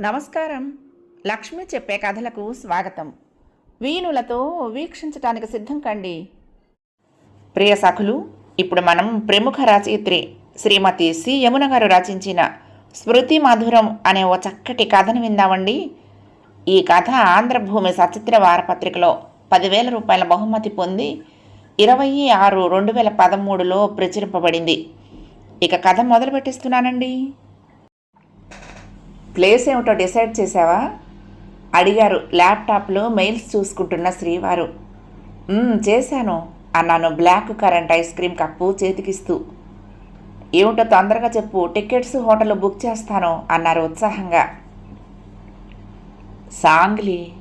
నమస్కారం. లక్ష్మి చెప్పే కథలకు స్వాగతం. వీణులతో వీక్షించటానికి సిద్ధం కండి. ప్రియ సఖులు ఇప్పుడు మనం ప్రముఖ రచయిత్రి శ్రీమతి సి. యమున గారు రచించిన స్మృతి మధురం అనే ఓ చక్కటి కథను విందామండి. ఈ కథ ఆంధ్రభూమి సచిత్ర వారపత్రికలో పదివేల రూపాయల బహుమతి పొంది ఇరవై ఆరు రెండు వేల పదమూడులో ప్రచురింపబడింది. ఇక కథ మొదలు పెట్టిస్తున్నానండి. ప్లేస్ ఏమిటో డిసైడ్ చేసావా అడిగారు ల్యాప్టాప్లో మెయిల్స్ చూసుకుంటున్న శ్రీవారు. చేశాను అన్నాను black currant ice cream cup చేతికిస్తూ. ఏమిటో తొందరగా చెప్పు టికెట్స్ హోటల్ బుక్ చేస్తాను అన్నారు ఉత్సాహంగా. సాంగ్లీ?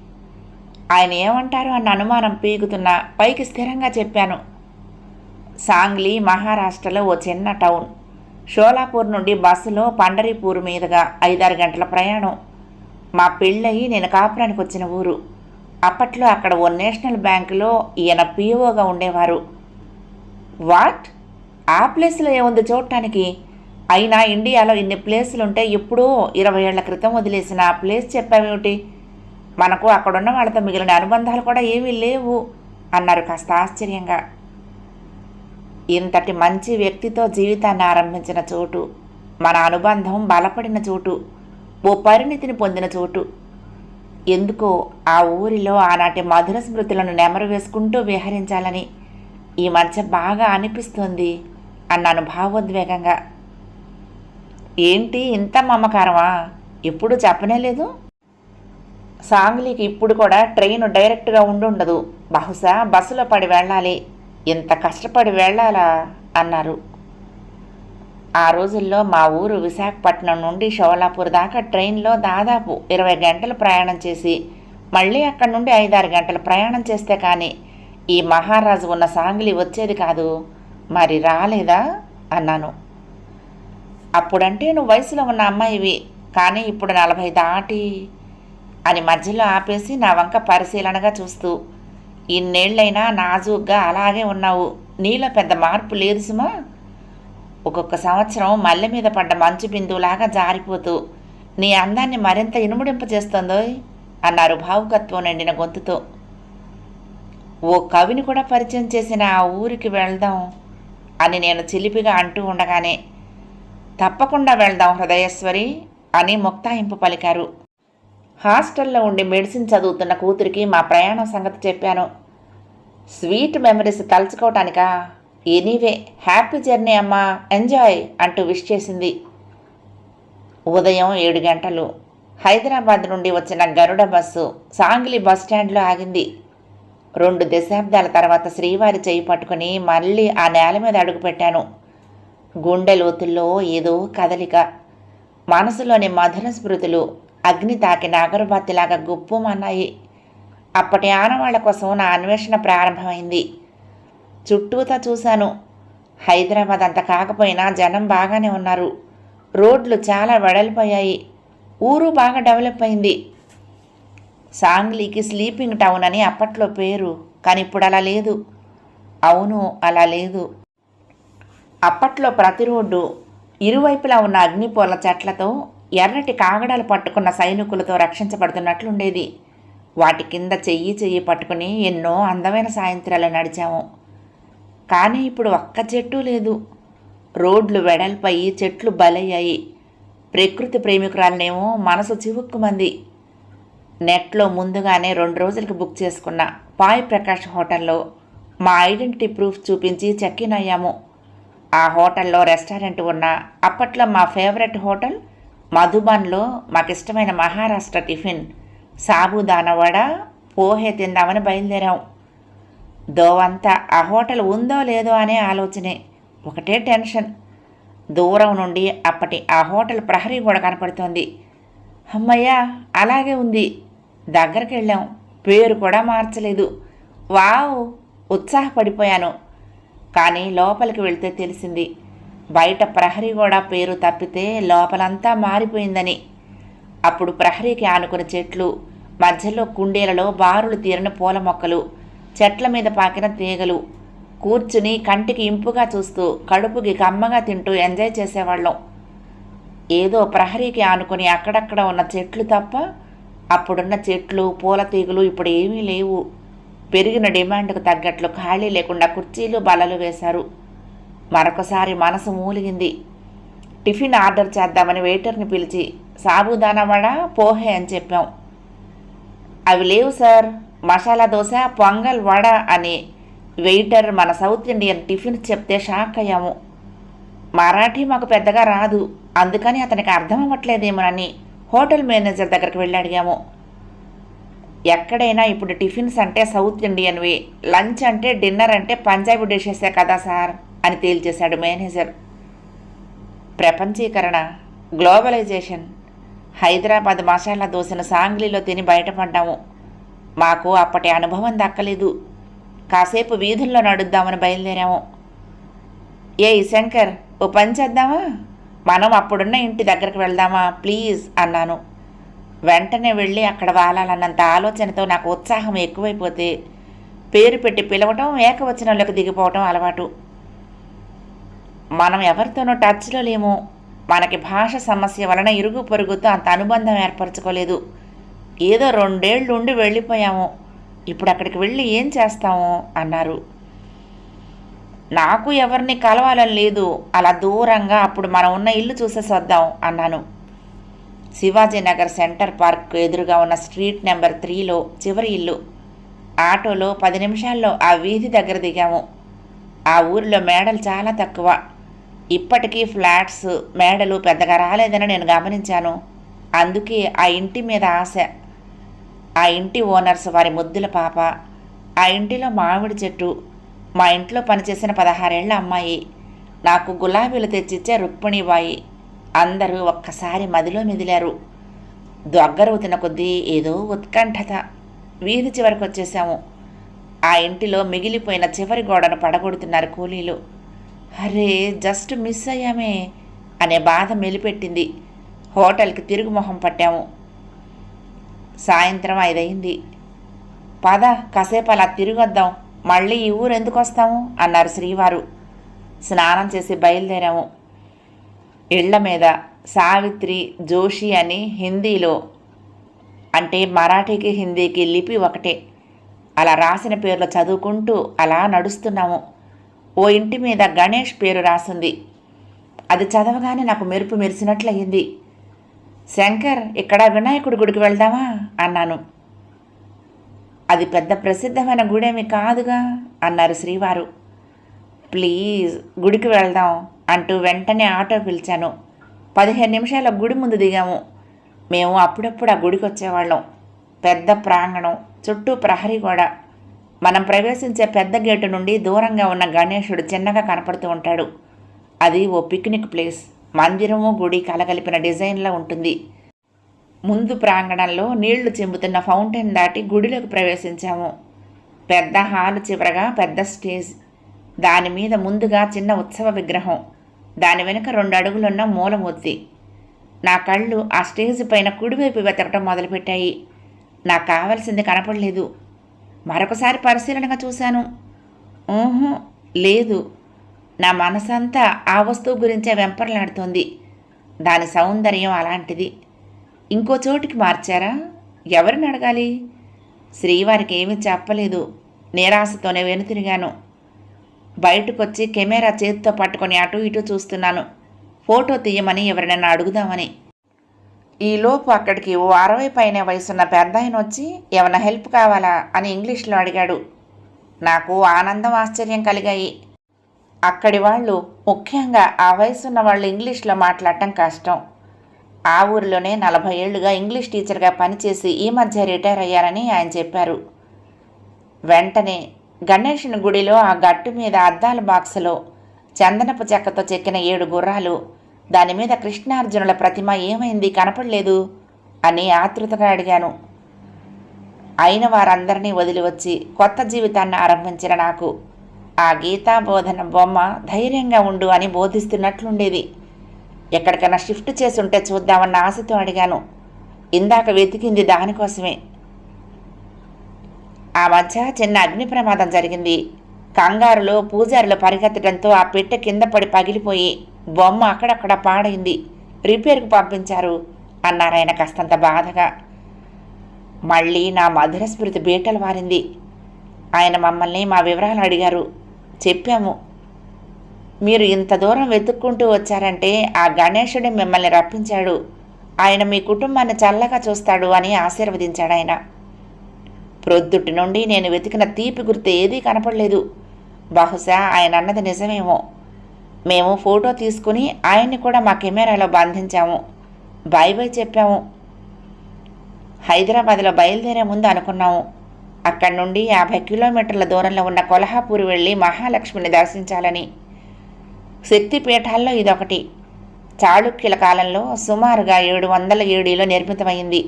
ఆయన ఏమంటారు? అన్న అనుమానం పీకుతున్నా పైకి స్థిరంగా చెప్పాను. సాంగ్లీ మహారాష్ట్రలో ఓ చిన్న టౌన్. షోలాపూర్ నుండి బస్సులో పండరీపూర్ మీదుగా ఐదారు గంటల ప్రయాణం. మా పెళ్ళయి నేను కాపురానికి వచ్చిన ఊరు. అప్పట్లో అక్కడ ఓ నేషనల్ బ్యాంకులో ఈయన పీఓగా ఉండేవారు. వాట్? ఆ ప్లేస్లో ఏముంది చూడటానికి? అయినా ఇండియాలో ఇన్ని ప్లేసులుంటే ఎప్పుడూ ఇరవై ఏళ్ళ క్రితం వదిలేసిన ఆ ప్లేస్ చెప్పావేమిటి? మనకు అక్కడున్న వాళ్ళతో మిగిలిన అనుబంధాలు కూడా ఏమీ లేవు అన్నారు కాస్త ఆశ్చర్యంగా. ఇంతటి మంచి వ్యక్తితో జీవితాన్ని ఆరంభించిన చోటు మన అనుబంధం బలపడిన చోటు ఓ పరిణితిని పొందిన చోటు. ఎందుకో ఆ ఊరిలో ఆనాటి మధుర స్మృతులను నెమరు వేసుకుంటూ విహరించాలని ఈ మధ్య బాగా అనిపిస్తుంది అన్నాను భావోద్వేగంగా ఏంటి ఇంత మమకారమా? ఎప్పుడు చెప్పనే లేదు. సాంగ్లీకి ఇప్పుడు కూడా ట్రైన్ డైరెక్ట్గా ఉండుండదు. బహుశా బస్సులో పడి వెళ్ళాలి. ఇంత కష్టపడి వెళ్ళాలా? అన్నారు. ఆ రోజుల్లో మా ఊరు విశాఖపట్నం నుండి షోలాపూర్ దాకా ట్రైన్లో దాదాపు ఇరవై గంటలు ప్రయాణం చేసి మళ్ళీ అక్కడి నుండి ఐదారు గంటలు ప్రయాణం చేస్తే కానీ ఈ మహారాజు ఉన్న సాంగ్లీ వచ్చేది కాదు. మరి రాలేదా? అన్నాను. అప్పుడంటే నువ్వు వయసులో ఉన్న అమ్మాయివి కానీ ఇప్పుడు నలభై దాటి అని మధ్యలో ఆపేసి నా వంక పరిశీలనగా చూస్తూ ఇన్నేళ్ళైనా నాజూగ్గా అలాగే ఉన్నావు. నీలో పెద్ద మార్పు లేదు సుమా. ఒక్కొక్క సంవత్సరం మల్లె మీద పడ్డ మంచు బిందువులాగా జారిపోతూ నీ అందాన్ని మరింత ఇనుముడింపజేస్తోందోయ్ అన్నారు భావుకత్వం నిండిన గొంతుతో. ఓ కవిని కూడా పరిచయం చేసిన ఆ ఊరికి వెళ్దాం అని నేను చిలిపిగా అంటూ ఉండగానే తప్పకుండా వెళ్దాం హృదయేశ్వరి అని ముక్తాయింపు పలికారు. హాస్టల్లో ఉండి మెడిసిన్ చదువుతున్న కూతురికి మా ప్రయాణం సంగతి చెప్పాను. స్వీట్ మెమరీస్ తలుచుకోవటానికా? ఎనీవే హ్యాపీ జర్నీ అమ్మా ఎంజాయ్ అంటూ విష్ చేసింది. ఉదయం ఏడు గంటలు. హైదరాబాద్ నుండి వచ్చిన గరుడ బస్సు సాంగ్లీ బస్ స్టాండ్లో ఆగింది. రెండు దశాబ్దాల తర్వాత శ్రీవారి చేయి పట్టుకుని మళ్ళీ ఆ నేల మీద అడుగుపెట్టాను గుండె లోతుల్లో ఏదో కదలిక. మనసులోని మధుర స్మృతులు అగ్ని తాకిన అగరుబత్తిలాగా గుప్పుమన్నాయి అప్పటి ఆనవాళ్ళ కోసం నా అన్వేషణ ప్రారంభమైంది. చుట్టూతా చూశాను. హైదరాబాద్ అంత కాకపోయినా జనం బాగానే ఉన్నారు. రోడ్లు చాలా వెడల్పోయాయి. ఊరు బాగా డెవలప్ అయింది. సాంగ్లీకి స్లీపింగ్ టౌన్ అని అప్పట్లో పేరు కానీ ఇప్పుడు అలా లేదు. అవును అలా లేదు. అప్పట్లో ప్రతి రోడ్డు ఇరువైపులా ఉన్న అగ్నిపూల చెట్లతో ఎర్రటి కాగడాలు పట్టుకున్న సైనికులతో రక్షించబడుతున్నట్లుండేది. వాటి కింద చెయ్యి చెయ్యి పట్టుకుని ఎన్నో అందమైన సాయంత్రాలు నడిచాము. కానీ ఇప్పుడు ఒక్క చెట్టు లేదు. రోడ్లు వెడల్పై చెట్లు బలయ్యాయి. ప్రకృతి ప్రేమికురాలనేమో మనసు చివుక్కుమంది. నెట్లో ముందుగానే రెండు రోజులకు బుక్ చేసుకున్న పాయ్ ప్రకాష్ హోటల్లో మా ఐడెంటిటీ ప్రూఫ్ చూపించి చెక్ ఇన్ అయ్యాము. ఆ హోటల్లో రెస్టారెంట్ ఉన్న అప్పట్లో మా ఫేవరెట్ హోటల్ మధుబన్లో మాకు ఇష్టమైన మహారాష్ట్ర టిఫిన్. సాబుదానా వడ పోహే తిందామని బయలుదేరాం. దోవంతా ఆ హోటల్ ఉందో లేదో అనే ఆలోచనే. ఒకటే టెన్షన్. దూరం నుండి అప్పటి ఆ హోటల్ ప్రహరీ కూడా కనపడుతోంది. అమ్మయ్యా అలాగే ఉంది. దగ్గరికి వెళ్ళాం పేరు కూడా మార్చలేదు. వావ్! ఉత్సాహపడిపోయాను. కానీ లోపలికి వెళ్తే తెలిసింది బయట ప్రహరీ కూడా పేరు తప్పితే లోపలంతా మారిపోయిందని. అప్పుడు ప్రహరీకి ఆనుకుని చెట్లు మధ్యలో కుండీలలో బారులు తీరిన పూల మొక్కలు చెట్ల మీద పాకిన తీగలు కూర్చుని కంటికి ఇంపుగా చూస్తూ కడుపుకి కమ్మగా తింటూ ఎంజాయ్ చేసేవాళ్ళం. ఏదో ప్రహరీకి ఆనుకుని అక్కడక్కడ ఉన్న చెట్లు తప్ప అప్పుడున్న చెట్లు పూల తీగలు ఇప్పుడు ఏమీ లేవు. పెరిగిన డిమాండ్కు తగ్గట్లు ఖాళీ లేకుండా కుర్చీలు బలలు వేశారు. మరొకసారి మనసు మూలిగింది. టిఫిన్ ఆర్డర్ చేద్దామని వెయిటర్ని పిలిచి సాబుదానా వడ పోహే అని చెప్పాం. అవి లేవు సార్. మసాలా దోశ పొంగల్ వడ అని వెయిటర్ మన సౌత్ ఇండియన్ టిఫిన్ చెప్తే షాక్ అయ్యాము. మరాఠీ మాకు పెద్దగా రాదు. అందుకని అతనికి అర్థం అవ్వట్లేదేమోనని హోటల్ మేనేజర్ దగ్గరికి వెళ్ళి అడిగాము. ఎక్కడైనా ఇప్పుడు టిఫిన్స్ అంటే సౌత్ ఇండియన్వి. లంచ్ అంటే డిన్నర్ అంటే పంజాబీ డిషెసే కదా సార్. అని తేల్చేశాడు మేనేజర్. ప్రపంచీకరణ గ్లోబలైజేషన్ హైదరాబాద్ మసాలా దోశను సాంగ్లీలో తిని బయటపడ్డాము. మాకు అప్పటి అనుభవం దక్కలేదు. కాసేపు వీధుల్లో నడుద్దామని బయలుదేరాము. ఏ శంకర్ ఓ పని చేద్దామా? మనం అప్పుడున్న ఇంటి దగ్గరికి వెళ్దామా? ప్లీజ్ అన్నాను. వెంటనే వెళ్ళి అక్కడ వాలాలన్నంత ఆలోచనతో నాకు ఉత్సాహం ఎక్కువైపోతే పేరు పెట్టి పిలవటం ఏకవచనంలోకి దిగిపోవటం అలవాటు. మనం ఎవరితోనూ టచ్లో లేము మనకి భాష సమస్య వలన ఇరుగు పొరుగుతో అంత అనుబంధం ఏర్పరచుకోలేదు. ఏదో రెండేళ్ళు ఉండి వెళ్ళిపోయాము. ఇప్పుడు అక్కడికి వెళ్ళి ఏం చేస్తాము? అన్నారు. నాకు ఎవరిని కలవాలని లేదు. అలా దూరంగా అప్పుడు మనం ఉన్న ఇల్లు చూసేసి వద్దాం అన్నాను. శివాజీనగర్ సెంటర్ పార్క్ ఎదురుగా ఉన్న స్ట్రీట్ నెంబర్ త్రీలో చివరి ఇల్లు. ఆటోలో పది నిమిషాల్లో ఆ వీధి దగ్గర దిగాము. ఆ ఊరిలో మేడలు చాలా తక్కువ. ఇప్పటికీ ఫ్లాట్స్ మేడలు పెద్దగా రాలేదని నేను గమనించాను. అందుకే ఆ ఇంటి మీద ఆశ. ఆ ఇంటి ఓనర్స్ వారి ముద్దుల పాప. ఆ ఇంటిలో మామిడి చెట్టు. మా ఇంట్లో పనిచేసిన పదహారేళ్ళ అమ్మాయి. నాకు గులాబీలు తెచ్చిచ్చే రుక్మిణిబాయి. అందరూ ఒక్కసారి మదిలో మెదిలారు. దగ్గరవుతున్న కొద్దీ ఏదో ఉత్కంఠత. వీధి చివరికి వచ్చేసాము ఆ ఇంటిలో మిగిలిపోయిన చివరి గోడను పడగొడుతున్నారు కూలీలు. అరే జస్ట్ మిస్ అయ్యామే అనే బాధ మెలిపెట్టింది. హోటల్కి తిరుగు మొహం పట్టాము. సాయంత్రం ఐదయింది. పద కాసేపు అలా తిరిగొద్దాం. మళ్ళీ ఈ ఊరు ఎందుకు వస్తాము? అన్నారు శ్రీవారు. స్నానం చేసి బయలుదేరాము. ఇళ్ళ మీద సావిత్రి జోషి అని హిందీలో అంటే మరాఠీకి హిందీకి లిపి ఒకటే. అలా రాసిన పేర్లు చదువుకుంటూ అలా నడుస్తున్నాము. ఓ ఇంటి మీద గణేష్ పేరు రాసింది. అది చదవగానే నాకు మెరుపు మెరిసినట్లయింది. శంకర్ ఇక్కడ వినాయకుడి గుడికి వెళ్దామా? అన్నాను. అది పెద్ద ప్రసిద్ధమైన గుడేమి కాదుగా? అన్నారు శ్రీవారు. ప్లీజ్ గుడికి వెళ్దాం అంటూ వెంటనే ఆటో పిలిచాను. పదిహేను నిమిషాల గుడి ముందు దిగాము. మేము అప్పుడప్పుడు ఆ గుడికి వచ్చేవాళ్ళం పెద్ద ప్రాంగణం చుట్టూ ప్రహరీ గోడ. మనం ప్రవేశించే పెద్ద గేటు నుండి దూరంగా ఉన్న గణేశుడు చిన్నగా కనపడుతూ ఉంటాడు. అది ఓ పిక్నిక్ ప్లేస్. మందిరము గుడి కలగలిపిన డిజైన్లా ఉంటుంది. ముందు ప్రాంగణంలో నీళ్ళు చెంబుతున్న ఫౌంటైన్ దాటి గుడిలోకి ప్రవేశించాము. పెద్ద హాలు చివరగా పెద్ద స్టేజ్. దాని మీద ముందుగా చిన్న ఉత్సవ విగ్రహం. దాని వెనుక రెండు అడుగులున్న మూలమూర్తి. నా కళ్ళు ఆ స్టేజ్ పైన కుడివైపు వెతకటం మొదలుపెట్టాయి. నాకు కావలసింది కనపడలేదు. మరొకసారి పరిశీలనగా చూశాను. ఊహు లేదు. నా మనసంతా ఆ వస్తువు గురించే వెంపర్లాడుతోంది. దాని సౌందర్యం అలాంటిది. ఇంకో చోటికి మార్చారా? ఎవరిని అడగాలి? శ్రీవారికి ఏమీ చెప్పలేదు. నిరాశతోనే వెనుతిరిగాను. బయటకొచ్చి కెమెరా చేతితో పట్టుకొని అటు ఇటు చూస్తున్నాను. ఫోటో తీయమని ఎవరినైనా అడుగుదామని. ఈలోపు అక్కడికి ఓ అరవై పైన వయసున్న పెద్ద ఆయన వచ్చి ఏమైనా హెల్ప్ కావాలా? అని ఇంగ్లీష్లో అడిగాడు. నాకు ఆనందం ఆశ్చర్యం కలిగాయి. అక్కడి వాళ్ళు ముఖ్యంగా ఆ వయసున్న వాళ్ళు ఇంగ్లీష్లో మాట్లాడటం కష్టం. ఆ ఊరిలోనే నలభై ఏళ్ళుగా ఇంగ్లీష్ టీచర్గా పనిచేసి ఈ మధ్య రిటైర్ అయ్యారని ఆయన చెప్పారు. వెంటనే గణేషుని గుడిలో ఆ గట్టు మీద అద్దాల బాక్సులో చందనపు చెక్కతో చెక్కిన ఏడు గుర్రాలు దాని మీద కృష్ణార్జునుల ప్రతిమ ఏమైంది కనపడలేదు అని ఆతృతగా అడిగాను. అయిన వారందరినీ వదిలివచ్చి కొత్త జీవితాన్ని ఆరంభించిన నాకు ఆ గీతా బోధన బొమ్మ ధైర్యంగా ఉండు అని బోధిస్తున్నట్లుండేది. ఎక్కడికైనా షిఫ్ట్ చేసి ఉంటే చూద్దామన్న ఆశతో అడిగాను. ఇందాక వెతికింది దానికోసమే. ఆ మధ్య చిన్న అగ్ని ప్రమాదం జరిగింది. కంగారులో పూజారులు పరిగెత్తడంతో ఆ పెట్టె కింద పడి పగిలిపోయి బొమ్మ అక్కడక్కడ పాడైంది. రిపేర్కు పంపించారు అన్నారాయన కాస్తంత బాధగా. మళ్ళీ నా మధుర స్మృతి బీటలు వారింది. ఆయన మమ్మల్ని మా వివరాలు అడిగారు. చెప్పాము. మీరు ఇంత దూరం వెతుక్కుంటూ వచ్చారంటే ఆ గణేశుడే మిమ్మల్ని రప్పించాడు. ఆయన మీ కుటుంబాన్ని చల్లగా చూస్తాడు అని ఆశీర్వదించాడు ఆయన. ప్రొద్దుటి నుండి నేను వెతికిన తీపి గుర్తు ఏదీ కనపడలేదు. బహుశా ఆయన అన్నది నిజమేమో. మేము ఫోటో తీసుకుని ఆయన్ని కూడా మా కెమెరాలో బంధించాము. బై బై చెప్పాము. హైదరాబాద్లో బయలుదేరే ముందు అనుకున్నాము. అక్కడి నుండి యాభై కిలోమీటర్ల దూరంలో ఉన్న కొల్హాపూర్ వెళ్ళి మహాలక్ష్మిని దర్శించాలని. శక్తిపీఠాల్లో ఇదొకటి. చాళుక్యుల కాలంలో సుమారుగా ఏడు వందల ఏడులో నిర్మితమైంది.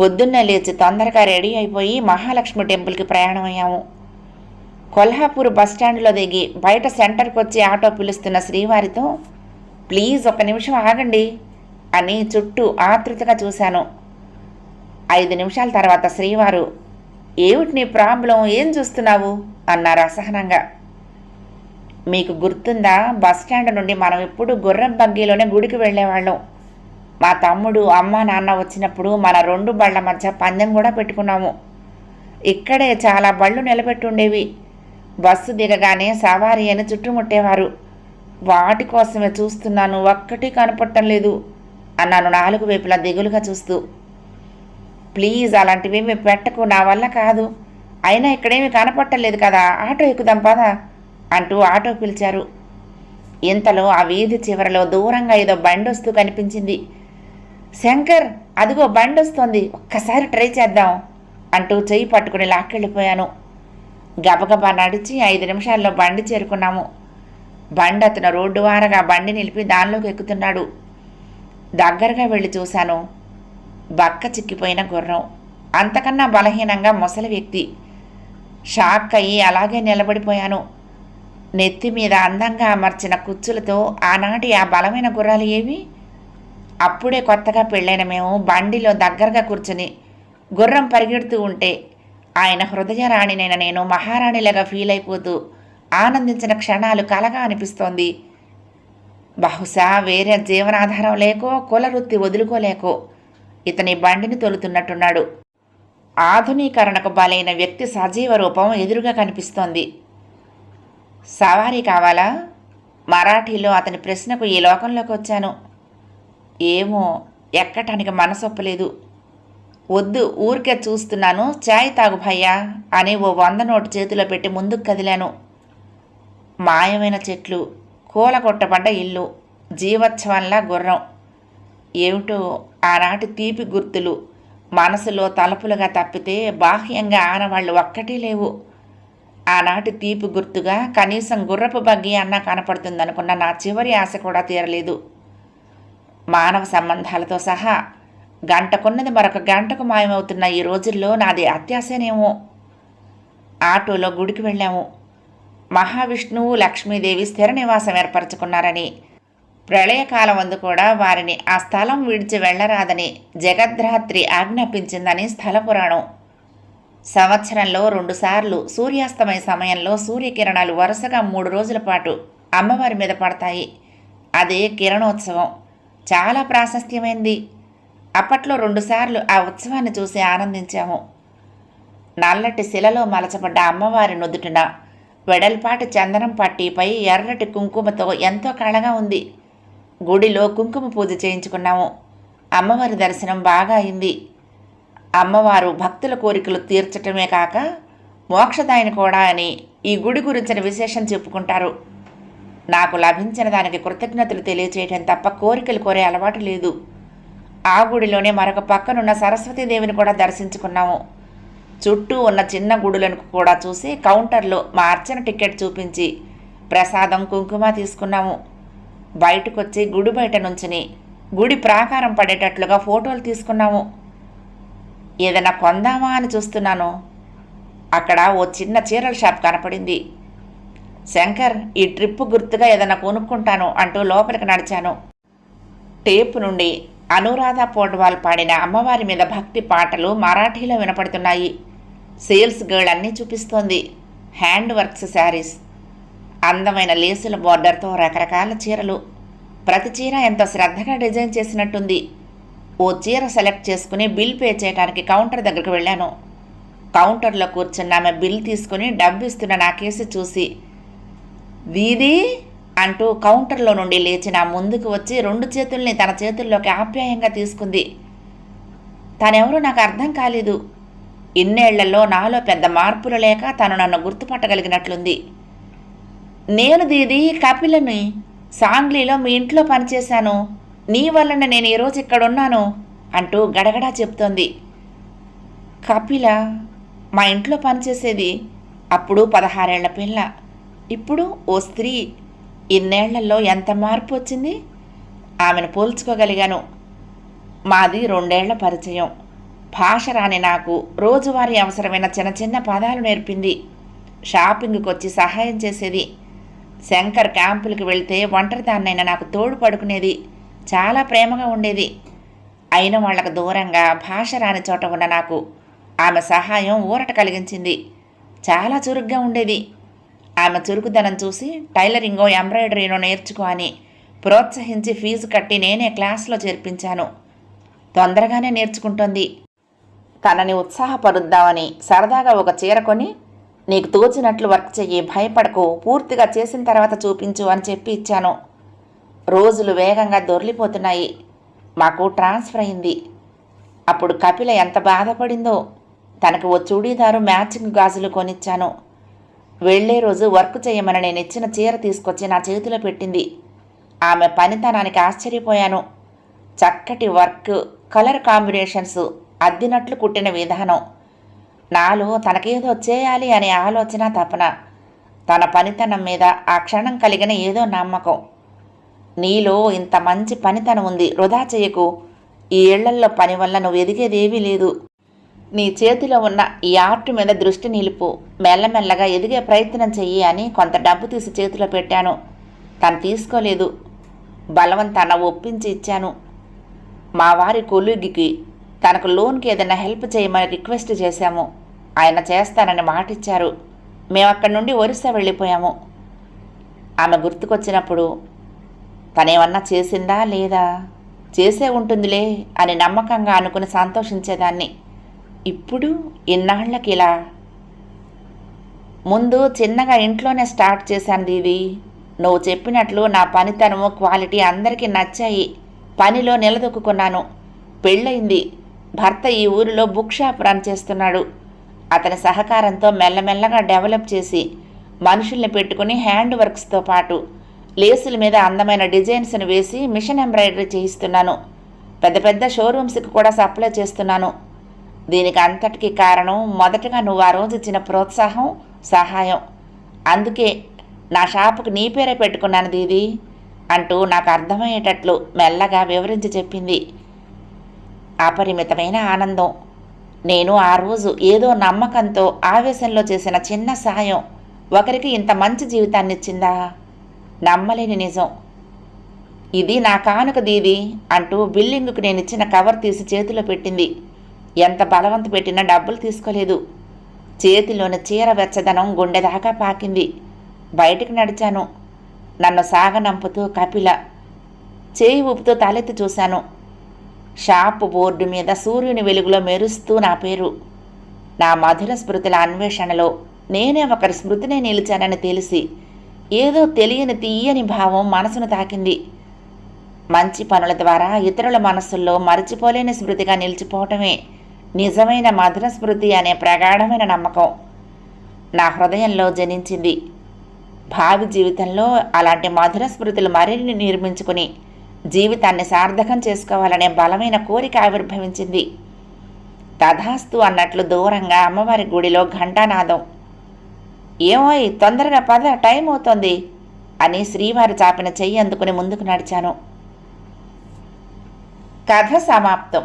పొద్దున్నే లేచి తొందరగా రెడీ అయిపోయి మహాలక్ష్మి టెంపుల్కి ప్రయాణమయ్యాము. కొల్హాపూర్ బస్టాండ్లో దిగి బయట సెంటర్కి వచ్చి ఆటో పిలుస్తున్న శ్రీవారితో ప్లీజ్ ఒక నిమిషం ఆగండి అని చుట్టూ ఆతృతగా చూశాను. ఐదు నిమిషాల తర్వాత శ్రీవారు ఏమిటి నీ ప్రాబ్లం? ఏం చూస్తున్నావు? అన్నారు అసహనంగా. మీకు గుర్తుందా? బస్టాండ్ నుండి మనం ఎప్పుడు గుర్రం బగ్గీలోనే గుడికి వెళ్ళేవాళ్ళం. మా తమ్ముడు అమ్మ నాన్న వచ్చినప్పుడు మన రెండు బళ్ళ మధ్య పందెం కూడా పెట్టుకున్నాము. ఇక్కడే చాలా బళ్ళు నిలబెట్టుండేవి. బస్సు దిగగానే సవారీ అని చుట్టుముట్టేవారు. వాటి కోసమే చూస్తున్నాను ఒక్కటి కనపడటం లేదు అన్నాను నాలుగు వైపులా దిగులుగా చూస్తూ. ప్లీజ్ అలాంటివేమీ పెట్టకు నా వల్ల కాదు. అయినా ఇక్కడేమి కనపట్టలేదు కదా ఆటో ఎక్కుదాం పదా అంటూ ఆటో పిలిచారు. ఇంతలో ఆ వీధి చివరలో దూరంగా ఏదో బండి వస్తూ కనిపించింది. శంకర్ అదిగో బండి వస్తోంది ఒక్కసారి ట్రై చేద్దాం అంటూ చెయ్యి పట్టుకుని లాక్కెళ్ళిపోయాను. గబగబా నడిచి ఐదు నిమిషాల్లో బండి చేరుకున్నాము. బండి అతను రోడ్డు వారగా బండి నిలిపి దానిలోకి ఎక్కుతున్నాడు. దగ్గరగా వెళ్ళి చూశాను. బక్క చిక్కిపోయిన గుర్రం. అంతకన్నా బలహీనంగా ముసలి వ్యక్తి. షాక్ అయ్యి అలాగే నిలబడిపోయాను. నెత్తి మీద అందంగా అమర్చిన కుచ్చులతో ఆనాటి ఆ బలమైన గుర్రాలు ఏవి? అప్పుడే కొత్తగా పెళ్ళైన మేము బండిలో దగ్గరగా కూర్చుని గుర్రం పరిగెడుతూ ఉంటే ఆయన హృదయరాణినైన నేను మహారాణిలాగా ఫీల్ అయిపోతూ ఆనందించిన క్షణాలు కలగా అనిపిస్తోంది. బహుశా వేరే జీవనాధారం లేకో కుల వృత్తి వదులుకోలేకో ఇతని బండిని తొలుతున్నట్టున్నాడు. ఆధునీకరణకు బలైన వ్యక్తి సజీవ రూపం ఎదురుగా కనిపిస్తోంది. సవారీ కావాలా? మరాఠీలో అతని ప్రశ్నకు ఈ లోకంలోకి వచ్చాను. ఏమో ఎక్కటానికి మనసొప్పలేదు. వద్దు ఊరికే చూస్తున్నాను. చాయ్ తాగు భయ్యా అని ఓ వంద నోటు చేతిలో పెట్టి ముందుకు కదిలాను. మాయమైన చెట్లు కూలగొట్టబడ్డ ఇల్లు జీవోత్సవంలా గుర్రం. ఏమిటో ఆనాటి తీపి గుర్తులు. మనసులో తలుపులుగా తప్పితే బాహ్యంగా ఆనవాళ్ళు ఒక్కటే లేవు. ఆనాటి తీపి గుర్తుగా కనీసం గుర్రపు బగ్గి అన్నా కనపడుతుందనుకున్న నా చివరి ఆశ కూడా తీరలేదు. మానవ సంబంధాలతో సహా గంటకున్నది మరొక గంటకు మాయమవుతున్న ఈ రోజుల్లో నాది అత్యాశనేమో. ఆటోలో గుడికి వెళ్ళాము. మహావిష్ణువు లక్ష్మీదేవి స్థిర నివాసం ఏర్పరచుకున్నారని ప్రళయకాలం అందు కూడా వారిని ఆ స్థలం విడిచి వెళ్ళరాదని జగద్రాత్రి ఆజ్ఞాపించిందని స్థల పురాణం. సంవత్సరంలో రెండుసార్లు సూర్యాస్తమయ సమయంలో సూర్యకిరణాలు వరుసగా మూడు రోజుల పాటు అమ్మవారి మీద పడతాయి. అదే కిరణోత్సవం. చాలా ప్రాశస్త్యమైంది. అప్పట్లో రెండుసార్లు ఆ ఉత్సవాన్ని చూసి ఆనందించాము. నల్లటి శిలలో మలచబడ్డ అమ్మవారి నుదుటిన వెడల్పాటి చందనం పట్టిపై ఎర్రటి కుంకుమతో ఎంతో కళగా ఉంది. గుడిలో కుంకుమ పూజ చేయించుకున్నాము. అమ్మవారి దర్శనం బాగా అయింది. అమ్మవారు భక్తుల కోరికలు తీర్చటమే కాక మోక్షదాయని కూడా అని ఈ గుడి గురించిన విశేషం చెప్పుకుంటారు. నాకు లభించిన దానికి కృతజ్ఞతలు తెలియచేయటం తప్ప కోరికలు కోరే అలవాటు లేదు. ఆ గుడిలోనే మరొక పక్కనున్న సరస్వతీదేవిని కూడా దర్శించుకున్నాము. చుట్టూ ఉన్న చిన్న గుడులను కూడా చూసి కౌంటర్లో మా అర్చన టికెట్ చూపించి ప్రసాదం కుంకుమ తీసుకున్నాము. బయటకొచ్చి గుడి బయట నుంచుని గుడి ప్రాకారం పడేటట్లుగా ఫోటోలు తీసుకున్నాము. ఏదైనా కొందామా అని చూస్తున్నాను. అక్కడ ఓ చిన్న చీరల షాప్ కనపడింది. శంకర్ ఈ ట్రిప్ గుర్తుగా ఏదైనా కొనుక్కుంటాను అంటూ లోపలికి నడిచాను. టేపు నుండి అనురాధ పోడ్వాల్ పాడిన అమ్మవారి మీద భక్తి పాటలు మరాఠీలో వినపడుతున్నాయి. సేల్స్ గర్ల్ అన్నీ చూపిస్తోంది. Hand works saris. అందమైన లేసుల బోర్డర్తో రకరకాల చీరలు. ప్రతి చీర ఎంతో శ్రద్ధగా డిజైన్ చేసినట్టుంది. ఓ చీర సెలెక్ట్ చేసుకుని బిల్ పే చేయడానికి కౌంటర్ దగ్గరకు వెళ్ళాను. కౌంటర్లో కూర్చున్న ఆమె బిల్ తీసుకుని డబ్బు ఇస్తున్న నా కేసు చూసి దీదీ అంటూ కౌంటర్లో నుండి లేచిన ముందుకు వచ్చి రెండు చేతుల్ని తన చేతుల్లోకి ఆప్యాయంగా తీసుకుంది. తనెవరో నాకు అర్థం కాలేదు. ఇన్నేళ్ళలో నాలో పెద్ద మార్పులు లేక తను నన్ను గుర్తుపట్టగలిగినట్లుంది. నేను దీది కపిలని సాంగ్లీలో మీ ఇంట్లో పనిచేశాను. నీ వలన నేను ఈరోజు ఇక్కడున్నాను అంటూ గడగడా చెప్తోంది. కపిల మా ఇంట్లో పనిచేసేది అప్పుడు పదహారేళ్ళ పిల్ల. ఇప్పుడు ఓ స్త్రీ. ఇన్నేళ్ళలో ఎంత మార్పు వచ్చింది? ఆమెను పోల్చుకోగలిగాను. మాది రెండేళ్ళ పరిచయం. భాష రాని నాకు రోజువారీ అవసరమైన చిన్న చిన్న పదాలు నేర్పింది. షాపింగ్కి వచ్చి సహాయం చేసేది. శంకర్ క్యాంపులకు వెళ్తే ఒంటరిదాన్నైనా నాకు తోడు పడుకునేది. చాలా ప్రేమగా ఉండేది. అయిన వాళ్ళకు దూరంగా భాష రాని చోట ఉన్న నాకు ఆమె సహాయం ఊరట కలిగించింది. చాలా చురుగ్గా ఉండేది. ఆమె చురుకుదనం చూసి టైలరింగో ఎంబ్రాయిడరీనో నేర్చుకో అని ప్రోత్సహించి ఫీజు కట్టి నేనే క్లాస్లో చేర్పించాను. తొందరగానే నేర్చుకుంటోంది. తనని ఉత్సాహపరుద్దామని సరదాగా ఒక చీర కొని నీకు తోచినట్లు వర్క్ చెయ్యి భయపడకు పూర్తిగా చేసిన తర్వాత చూపించు అని చెప్పి ఇచ్చాను. రోజులు వేగంగా దొర్లిపోతున్నాయి. మాకు ట్రాన్స్ఫర్ అయింది. అప్పుడు కపిల ఎంత బాధపడిందో తనకు ఓ చూడీదారు మ్యాచింగ్ గాజులు కొనిచ్చాను. వెళ్ళే రోజు వర్క్ చేయమని నేను ఇచ్చిన చీర తీసుకొచ్చి నా చేతిలో పెట్టింది. ఆమె పనితనానికి ఆశ్చర్యపోయాను. చక్కటి వర్క్ కలర్ కాంబినేషన్స్ అద్దినట్లు కుట్టిన విధానం. నాలో తనకేదో చేయాలి అనే ఆలోచన తపన. తన పనితనం మీద ఆ క్షణం కలిగిన ఏదో నమ్మకం. నీలో ఇంత మంచి పనితనం ఉంది వృధా చేయకు. ఈ ఏళ్ళల్లో పని వల్ల నువ్వు ఎదిగేదేమీ లేదు. నీ చేతిలో ఉన్న ఈ ఆర్ట్ మీద దృష్టి నిలుపు. మెల్లమెల్లగా ఎదిగే ప్రయత్నం చెయ్యి అని కొంత డబ్బు తీసి చేతిలో పెట్టాను. తను తీసుకోలేదు. బలవంతాన ఒప్పించి ఇచ్చాను. మా వారి కొలుగికి తనకు లోన్కి ఏదైనా హెల్ప్ చేయమని రిక్వెస్ట్ చేశాము. ఆయన చేస్తానని మాటిచ్చారు. మేము అక్కడి నుండి ఒరిస్సా వెళ్ళిపోయాము. ఆమె గుర్తుకొచ్చినప్పుడు తనేమన్నా చేసిందా లేదా? చేసే ఉంటుందిలే అని నమ్మకంగా అనుకుని సంతోషించేదాన్ని. ఇప్పుడు ఇన్నాళ్ళకిలా ముందు చిన్నగా ఇంట్లోనే స్టార్ట్ చేశాను దీవి. నువ్వు చెప్పినట్లు నా పనితనము క్వాలిటీ అందరికీ నచ్చాయి. పనిలో నిలదొక్కున్నాను పెళ్ళయింది. భర్త ఈ ఊరిలో బుక్ షాప్ రన్ చేస్తున్నాడు. అతని సహకారంతో మెల్లమెల్లగా డెవలప్ చేసి మనుషుల్ని పెట్టుకుని హ్యాండ్ వర్క్స్తో పాటు లేసుల మీద అందమైన డిజైన్స్ని వేసి మిషన్ ఎంబ్రాయిడరీ చేయిస్తున్నాను. పెద్ద పెద్ద షోరూమ్స్కి కూడా సప్లై చేస్తున్నాను. దీనికి అంతటికి కారణం మొదటగా నువ్వు ఆ రోజు ఇచ్చిన ప్రోత్సాహం సహాయం. అందుకే నా షాపుకు నీ పేరే పెట్టుకున్నాను దీది అంటూ నాకు అర్థమయ్యేటట్లు మెల్లగా వివరించి చెప్పింది. అపరిమితమైన ఆనందం. నేను ఆ రోజు ఏదో నమ్మకంతో ఆవేశంలో చేసిన చిన్న సాయం ఒకరికి ఇంత మంచి జీవితాన్ని ఇచ్చిందా? నమ్మలేని నిజం. ఇది నా కానుక దీది అంటూ బిల్లింగుకు నేను ఇచ్చిన కవర్ తీసి చేతిలో పెట్టింది. ఎంత బలవంత పెట్టినా డబ్బులు తీసుకోలేదు. చేతిలోని చీర వెచ్చదనం గుండె దాకా పాకింది. బయటికి నడిచాను. నన్ను సాగనంపుతూ కపిల చేయి ఊపుతూ తలెత్తి చూశాను. షాపు బోర్డు మీద సూర్యుని వెలుగులో మెరుస్తూ నా పేరు. నా మధుర స్మృతుల అన్వేషణలో నేనే ఒకరి స్మృతినే నిలిచానని తెలిసి ఏదో తెలియని తీయని భావం మనసును తాకింది. మంచి పనుల ద్వారా ఇతరుల మనసుల్లో మరచిపోలేని స్మృతిగా నిలిచిపోవటమే నిజమైన మధుర స్మృతి అనే ప్రగాఢమైన నమ్మకం నా హృదయంలో జనించింది. భావి జీవితంలో అలాంటి మధుర స్మృతులు మరిన్ని నిర్మించుకుని జీవితాన్ని సార్థకం చేసుకోవాలనే బలమైన కోరిక ఆవిర్భవించింది. తథాస్తు అన్నట్లు దూరంగా అమ్మవారి గుడిలో ఘంటానాదం. ఏమోయ్ తొందరగా పద టైం అవుతోంది అని శ్రీవారు చాపిన చెయ్యి అందుకుని ముందుకు నడిచాను. కథ సమాప్తం.